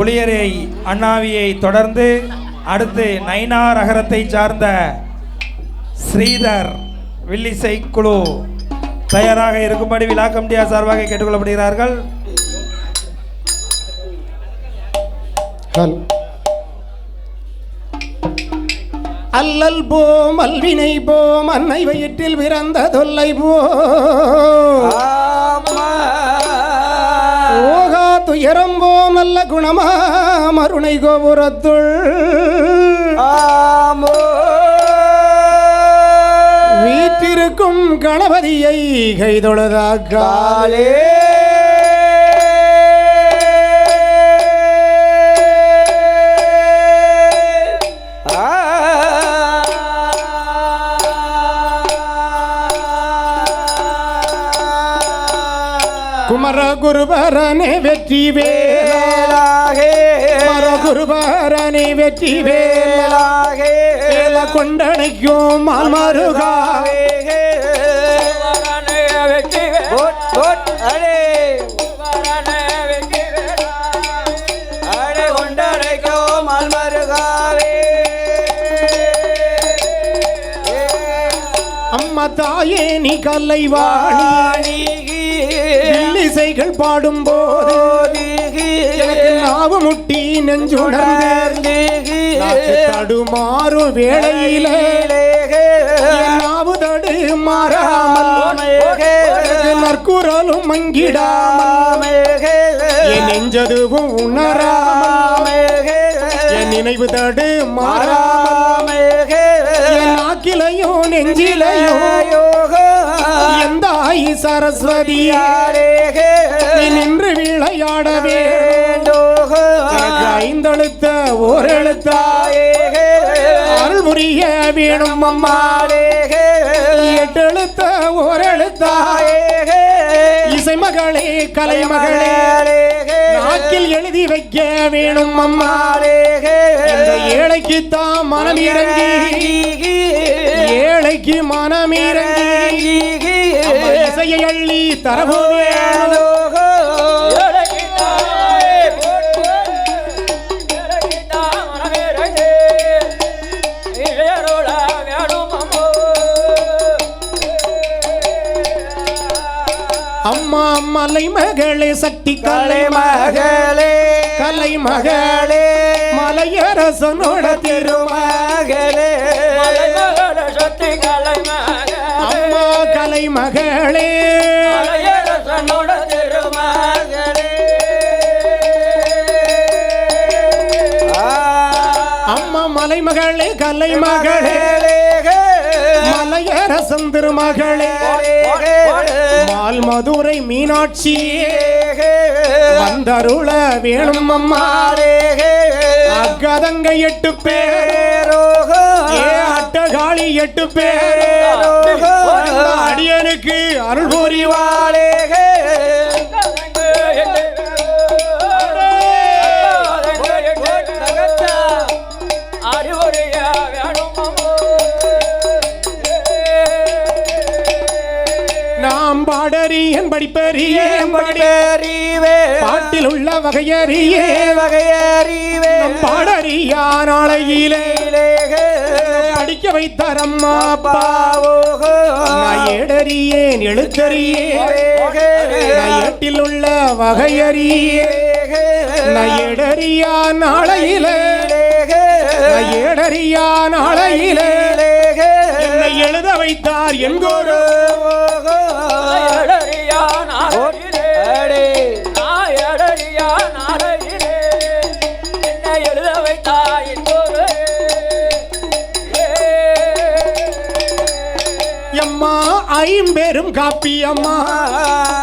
புளியரை அண்ணாவியை தொடர்ந்து அடுத்து நைனார் அகரத்தை சார்ந்த ஸ்ரீதர் வில்லிசை குழு தயாராக இருக்கும்படி விழா கமிட்டியார் சார்பாக கேட்டுக்கொள்ளப்படுகிறார்கள். அல்லல் போம் அல்வினை போம் அன்னை வயிற்றில் பிறந்த தொல்லை போ. மருணை கோபுரத்துள். வீற்றிருக்கும் கணபதியை கைதொழுதாக்காலே குமர குருபரனே வெற்றி வேலாகே. குமர குருபரனே வெற்றி வேலாகே. வேல கொண்டனைக்கும் மால்மருகாவே அம்மா தாயே நீ கல்லைவாணி வில்லிசைகள் பாடும் போது. நாவு முட்டி நெஞ்சுணர்ந்து நாக்கு தடுமாறும் வேளையில. நாவு தடு மாறாமல் நற்குரலும் மங்கிடாமல். என் நெஞ்சதுவும் உணராமல். என் நினைவு தடு மாறாமல். என் நாக்கிலையும் நெஞ்சிலையும் எந்த ஆயி சரஸ்வதியாரே நீ நின்று விளையாட வேண்டும் எனக்கு ஐந்தெழுத்த ஓரெழுத்தாயே அருள் புரிய வேணும் அம்மாளே எட்டெழுத்த ஓரெழுத்தாயே இசை மகளே கலை மகளே நாக்கில் எழுதி வைக்க வேணும் அம்மாளே இந்த ஏழைக்கு தான் மனம் இறங்கி ஏழைக்கு மனம் இறங்கி இசையை அள்ளி தரவு வேணும். சக்தி கலை மகளே கலை மகளே மலையரசனோட திருமகளே. அம்மா கலை மகளே. அம்மா மலை மகளே கலை மகளே. மலையரசன் திருமகளே. மால் மதுரை மீனாட்சி. வந்தருள வேணும் அம்மா. அக்கதங்க எட்டு பேரோ. ஏ அட்டகாளி எட்டு பேரோ. அடியனுக்கு அருள் புரிவாளே பாடறியன் படிப்பறியேன் பாட்டில் உள்ள வகையறியே. நம் பாடறியா நாளையிலே படிக்க வைத்தார் அம்மா பாவோகோ ஏடறியேன் எழுத்தறியேன் ஏட்டில் உள்ள வகையறியேன் நான் ஏடறியா நாளையில ஏடறியா நாளையில என்னை எழுத வைத்தார் எங்கோரு ஐம்பெரும் காப்பியம்மா.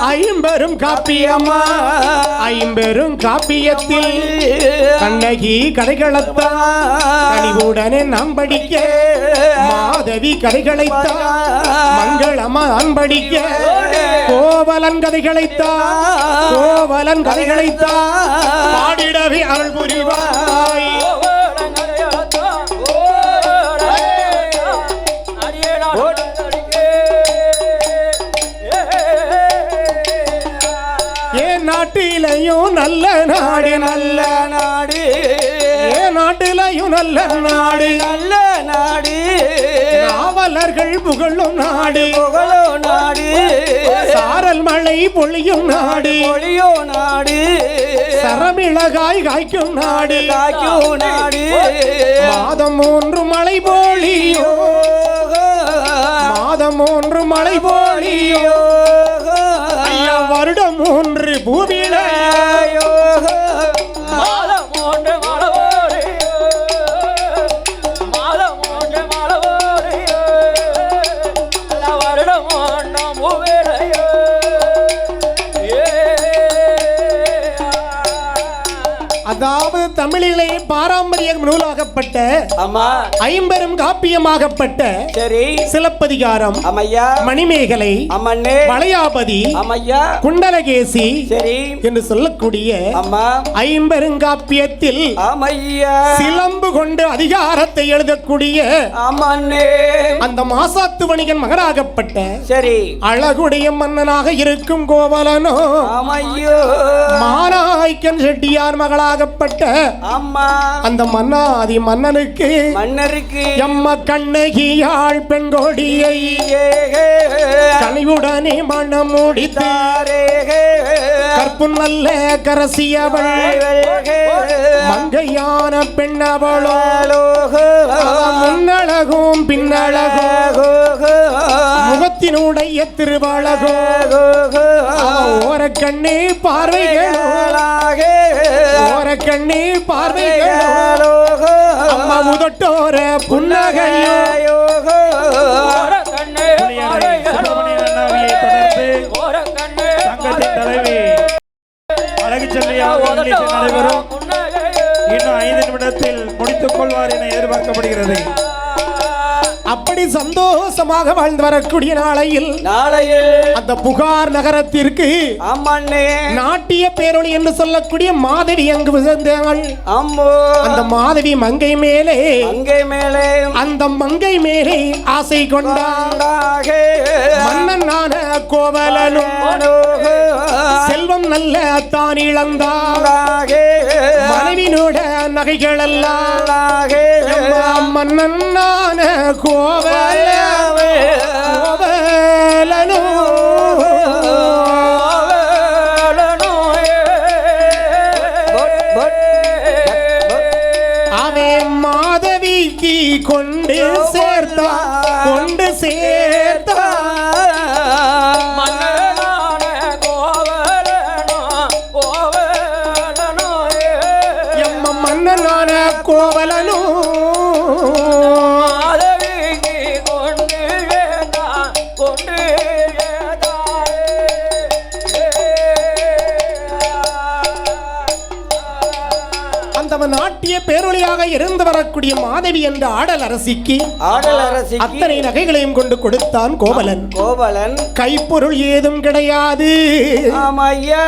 ஐம்பெரும் காப்பியம்மா. ஐம்பெரும் காப்பியத்தில் கண்ணகி கதைகளத்தான் கனிவுடனே நாம் படிக்க. மாதவி கதைகளைத்தா மங்களமா நான் படிக்க. கோவலன் கதைகளைத்தா கோவலன் கதைகளைத்தா பாடிடவே அவள் புரிவாய். நாட்டிலையும் நல்ல நாடு. நல்ல நாடு. நாட்டிலையும் நல்ல நாடு. நல்ல நாடு. நாவலர்கள் புகழும் நாடு. புகழோ நாடு. சாரல் மழை பொழியும் நாடு. ஒளியோ நாடு. சரமிளகாய் காய்க்கும் நாடு. காக்கியோ நாடு. மாதம் மூன்று மழை போலியோ மாதம் மூன்று மழை போலியோ வருடம் மூன்று பூமியிலையோ மாதம் தமிழிலே பாரம்பரிய நூலாகப்பட்ட ஆமா. ஐம்பெரும் காப்பியமாகப்பட்ட சரி. சிலப்பதிகாரம் அம்மையா மணிமேகலை அம்மண்ணே வளையாபதி அம்மையா குண்டலகேசி சரி. என்று சொல்லக்கூடிய அம்மா ஐம்பெருங்காப்பியத்தில் அம்மையா சிலம்பு கொண்டு அதிகாரத்தை எழுதக்கூடிய அம்மண்ணே அந்த மாசாத்து வணிகன் மகனாகப்பட்ட சரி. அழகுடைய மன்னனாக இருக்கும் கோவலனோ அம்மையோ மானாய்க்கன் செட்டியார் மகளாகப்பட்ட அம்மா. அந்த மன்னாதி மன்னனுக்கு மன்னருக்கு எம்ம கண்ணகியாள் பெண் கொடியை கனிவுடனே மனம் முடித்து கற்பு நல்ல கரசியவள். மங்கையான பெண்ணவளோ. முன்னழகும் பின்னழகும் முகத்தினுடைய திருவழகோ. ஓரக்கண்ணே பார்வைகளோ. ஓரக்கண்ணே பார்வைகளோ. அம்மா முதட்டோர புன்னகையோ. கண்ணே நடைபெறும் இன்னும் ஐந்து நிமிடத்தில் முடித்துக் கொள்வார் என எதிர்பார்க்கப்படுகிறது. அப்படி சந்தோஷமாக வாழ்ந்து வரக்கூடிய நாளையில் நாளையில் அந்த புகார் நகரத்திற்கு நாட்டிய பேரொளி என்று சொல்லக்கூடிய மாதவி அங்கு விழுந்தாள். அம்மோ அந்த மாதவி மங்கை மேலே அங்கே மேலே அந்த மங்கை மேலே ஆசை கொண்டான் மன்னன் நான கோவலனும் செல்வம் நல்ல தான் இழந்தான் மனைவினோட நகைகள் எல்லாம் எம்மா மன்னன் நான கோவல அவே மாதவிக்கு கொண்டு அந்த நாட்டிய பேரொழியாக இருந்து வரக்கூடிய மாதவி என்ற ஆடல் அரசிக்கு ஆடல் அரசி அத்தனை நகைகளையும் கொண்டு கொடுத்தான் கோவலன். கோவலன். கைப்பொருள் ஏதும் கிடையாது. ஆமையா.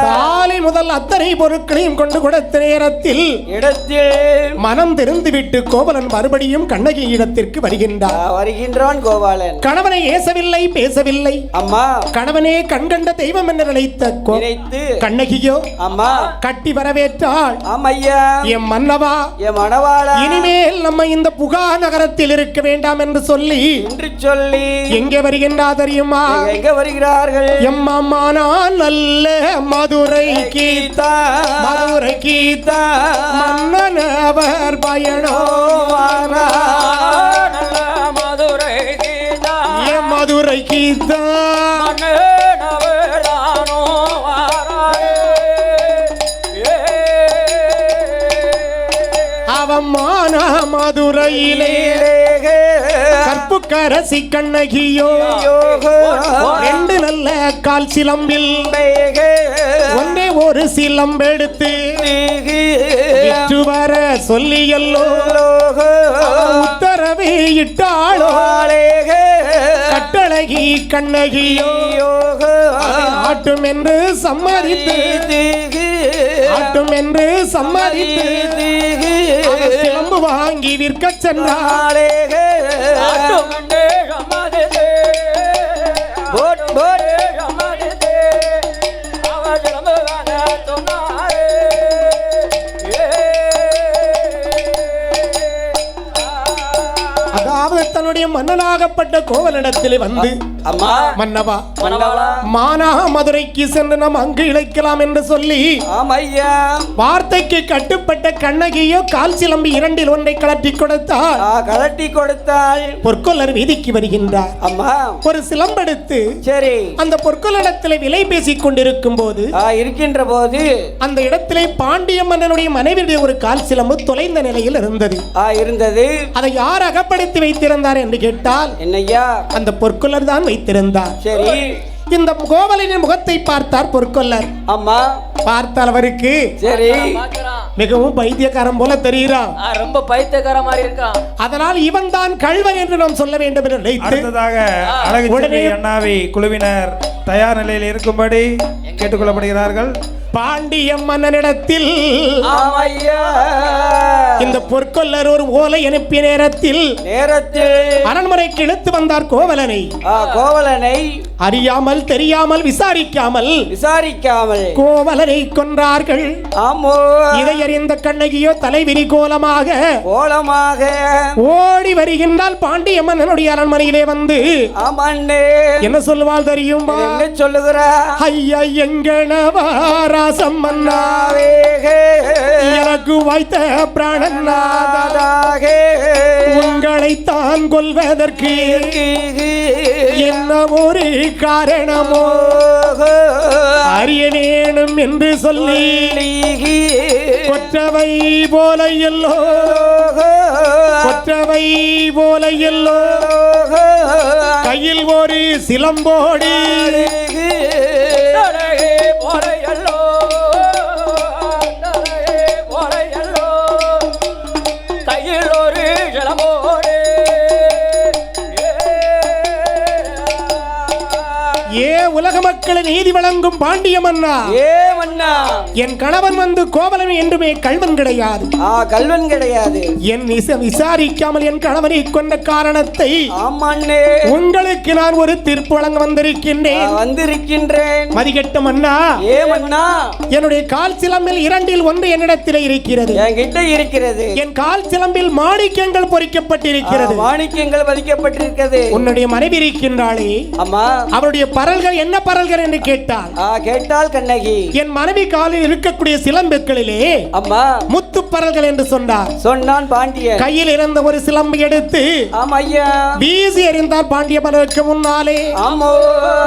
காலை முதல் அத்தனை பொருட்களையும் கொண்டு கொடுத்த நேரத்தில் இடத்தில் மனம் தெரிந்துவிட்டு கோவலன் மறுபடியும் கண்ணகி இடத்திற்கு வருகின்றார் வருகின்றான் கோபாலன் கணவனை ஏசவில்லை பேசவில்லை. அம்மா. கணவனே கண்கண்ட தெய்வம் என்று நினைத்த கோ- நினைத்து. கண்ணகியோ அம்மா. கட்டி வரவேற்றாள். ஆமா ஐயா என் மன்னவா என் மணவாளா இனிமேல் நம்ம இந்த புகா நகரத்தில் இருக்க வேண்டாம் என்று சொல்லி என்று சொல்லி எங்கே வருகின்றா தெரியுமா? எங்க வருகிறார்கள்? எம்மம்மா நான் நல்ல மதுரை கீதா மதுரை கீதா மன்னன் அவர் பயணோ வாரா. மதுரையிலே. கற்புக்கரசி கண்ணகியோ. ரெண்டு நல்ல கால் சிலம்பில். ஒன்றே ஒரு சிலம்பெடுத்து விற்று வர சொல்லியல்லோ. உத்தரவு இட்டாளோ. கட்டழகி கண்ணகியோ. ஆட்டும் என்று சம்மதித்து. ஆட்டும் என்று சம்மதித்து சிலம்பு வாங்கி விற்க சென்றாள் ஆட்டுமண்டே அதாவது தன்னுடைய மன்னனாகப்பட்ட கோவலிடத்தில் வந்து அம்மா மன்னவா மானா மதுரைக்கு சென்று நாம் அங்கு இழைக்கலாம் என்று சொல்லி வார்த்தைக்கு கட்டுப்பட்ட கண்ணகியோ கால் சிலம்பு இரண்டில் ஒன்றை கலட்டி கொடுத்தால் ஆ, கலட்டி கொடுத்தாள். பொற்கொல்லர் வீதிக்கு வருகின்றார். அம்மா. ஒரு சிலம்பெடுத்து சரி. அந்த பொற்கொள்ளிடத்தில் விலை பேசிக் கொண்டிருக்கும் போது இருக்கின்ற போது அந்த இடத்திலே பாண்டிய மன்னனுடைய மனைவியுடைய ஒரு கால் சிலம்பு தொலைந்த நிலையில் இருந்தது. இருந்தது. அதை யார் அகப்படுத்தி வைத்திருந்தார் என்று கேட்டால் என்னய்யா? அந்த பொற்கொல்லர் தான் வைத்திருந்தார். சரி. இந்த கோவலனின் முகத்தை பார்த்தார் பொற்கொல்லர் அம்மா பார்த்தால் அவருக்கு சரி. மிகவும் பைத்தியக்காரன் போல தெரிகிறான் ஆ, ரொம்ப பைத்தியக்கார மாதிரி இருக்கான் அதனால் இவன் தான் கள்வன் என்று நாம் சொல்ல வேண்டும் என்று நினைத்து அடுத்ததாக அழகு உடனே- அண்ணாவி குழுவினர் தயார் நிலையில் இருக்கும்படி கேட்டுக்கொள்ளப்படுகிறார்கள். பாண்டிய மன்னனிடத்தில் ஆமையா. இந்த பொற்கொல்லர் ஒரு ஓலை அனுப்பிய நேரத்தில் நேரத்தில் அரண்மனைக்கு இழுத்து வந்தார் கோவலனை. கோவலனை அறியாமல் தெரியாமல் விசாரிக்காமல் விசாரிக்காமல் கோவலனை கொன்றார்கள். ஆமோ. இதை அறிந்த கண்ணகியோ தலைவிரி கோலமாக கோலமாக ஓடி வருகின்றால் பாண்டிய மன்னனுடைய அரண்மனையிலே வந்து என்ன சொல்லுவாள் தெரியுமா? சொல்லுகிறா? ஐயா எங்கனவா ராசம் மன்னா எனக்கு வாய்த்த பிராணநாதா உங்களை தான் கொல்வதற்கு என்ன ஒரு காரணமோ? அறிய வேணும் என்று சொல்லி கொற்றவை போல எல்லோ. கொற்றவை போல எல்லோ. கையில் ஒரு சிலம்போடி ஏ உலக மக்களை நீதி வழங்கும் பாண்டிய மன்னா ஏ மன்னா. என் கணவன் வந்து கோவலன் என்றுமே கல்வன் கிடையாது. ஆ கல்வன் கிடையாது. என் விச- விசாரிக்காமல் என் கணவனை கொண்ட காரணத்தை ஆமாண்ணே உங்களுக்கு நான் ஒரு தீர்ப்பு வழங்க வந்திருக்கின்றேன். வந்திருக்கின்றேன். மதிகட்ட மன்னா ஏ மன்னா. என்னுடைய கால் சிலம்பில் இரண்டில் ஒன்று என்னிடத்தில் இருக்கிறது. என்கிட்ட இருக்கிறது. என் கால் சிலம்பில் மாணிக்கங்கள் பொறிக்கப்பட்டிருக்கிறது. மாணிக்கங்கள் பதிக்கப்பட்டிருக்கிறது உன்னுடைய மனைவி இருக்கின்றாளே. அம்மா. அவருடைய பரல்கள் என்ன பரல்கள் என்று கேட்டால் கேட்டால் கண்ணகி. என் மனைவி காலில் இருக்கக்கூடிய சிலம்புகளிலே அம்மா. முத்து பரல்கள் என்று சொன்னார். சொன்னான் பாண்டியன் கையில் இருந்த ஒரு சிலம்பு எடுத்து ஆமா ஐயா. வீசி எறிந்தார் பாண்டிய மன்னருக்கு முன்னாலே. ஆமோ.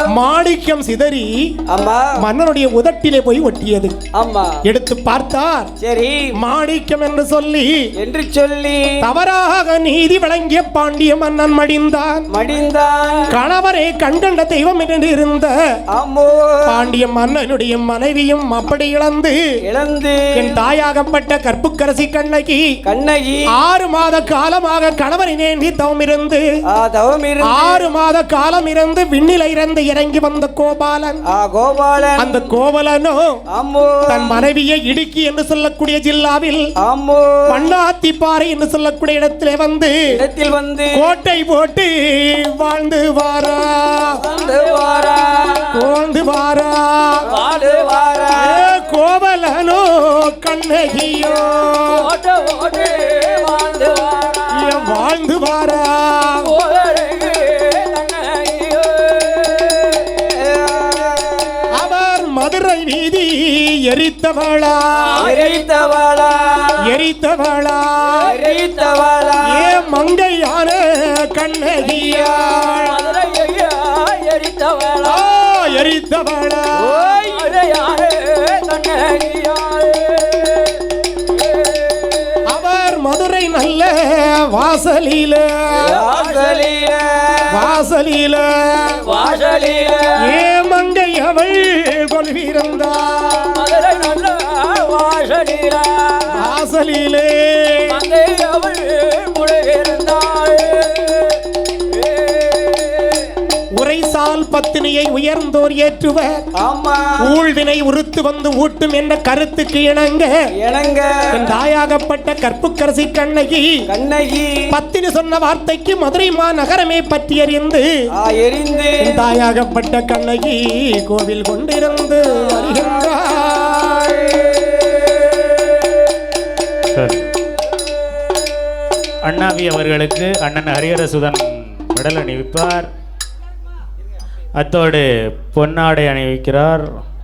மாணிக்கம் சிதறி அம்மா. மன்னனுடைய உதட்டிலே போய் ஒட்டியது. ஆமா எடுத்து பார்த்தார். சரி. மாணிக்கம் என்று சொல்லி என்று சொல்லி தவறாக நீதி வழங்கிய பாண்டிய மன்னன் மடிந்தான். மடிந்தான். கணவரே கண்கண்ட தெய்வம் என்று இருந்த ஆமோ பாண்டிய மன்னனுடைய மனைவியும் அப்படி இழந்து இழந்து என் தாயாகப்பட்ட கற்புக்கரசி கண்ணகி கண்ணகி ஆறு மாத காலமாக கணவரை நேண்டி தவம் இருந்து ஆறு மாத காலம் இருந்து விண்ணில இருந்து இறங்கி வந்த கோபாலன். கோபாலன் அந்த கோவலனோ ஆமோ தன் மனைவியை இடுக்கி என்று சொல்லக்கூடிய ஜில்லாவில் ஆமோ பண்ணாத்திப்பாறை என்று சொல்லக்கூடிய இடத்திலே வந்து இடத்தில் வந்து கோட்டை போட்டு வாழ்ந்து வாரா. வாரா. வாழ்ந்து வாரா. வாடு வாரா. கோவலனோ கண்ண கண்ணகியோ வாழ்ந்து வாரா. அவர் மதுரை வீதி எரித்தவளா. எரித்தவாளா. எரித்தவளா. எரித்தவாளா. ஏ மங்கையான கண்ணகியா. கண்ணகியாரே அவர் மதுரை நல்ல வாசலில. வாசலில. வாசலில. வாசலில. ஏ மங்கை அவள் கொள்விருந்தா மதுரை நல்ல வாசலில. வாசலிலே. அவள் உரைசால் பத்தினியை உயர்ந்தோர் ஏற்றுவர். ஊழ்வினை உறுத்து வந்து ஊட்டும் என்ற கருத்துக்கு இணங்க. என் தாயாகப்பட்ட கற்புக்கரசி கண்ணகி கண்ணகி. பத்தினி சொன்ன வார்த்தைக்கு மதுரை மாநகரமே பற்றி அறிந்து ஆ எரிந்து. என் தாயாகப்பட்ட கண்ணகி கோவில் கொண்டிருந்து வருகின்றாள். அண்ணாவி அவர்களுக்கு அண்ணன் ஹரிஹரசுதன் மெடல் அணிவிப்பார். அத்தோடு பொன்னாடை அணிவிக்கிறார்.